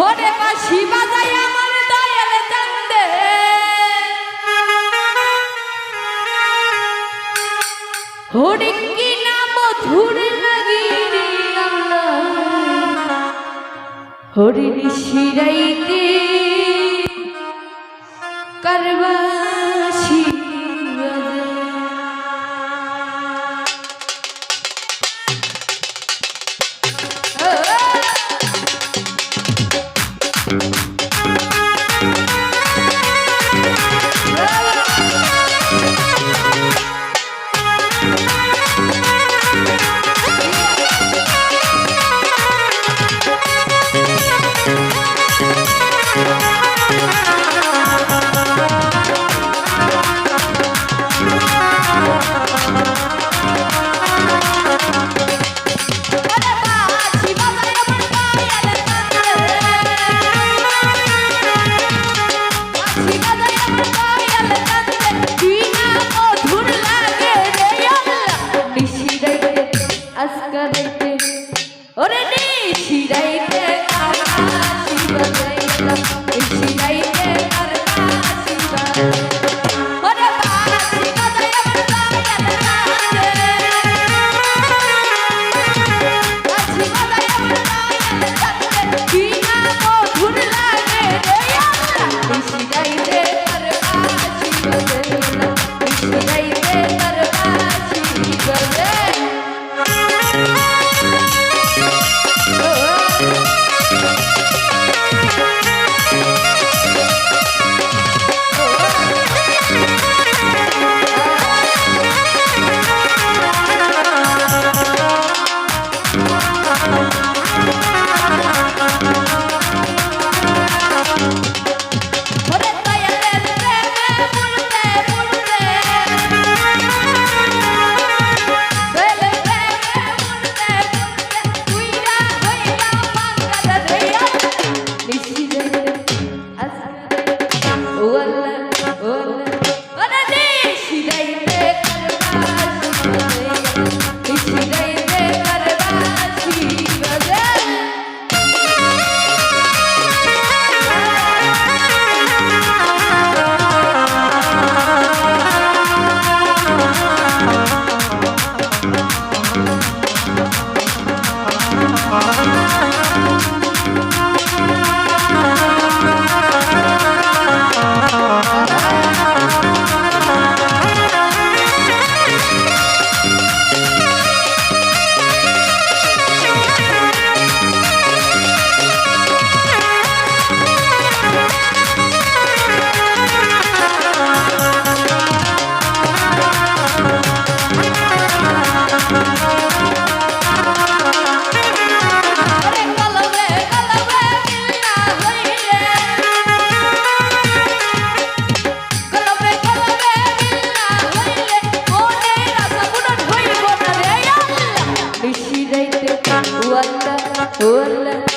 ওরে বাসি বাজাই আমার দয়াল চান্দে। ওরে কি না মধুর লাগিরি হরিণী শিরাইতে ওরে নে শিরাই ಓಲ್ಲ ಓಲ್ಲ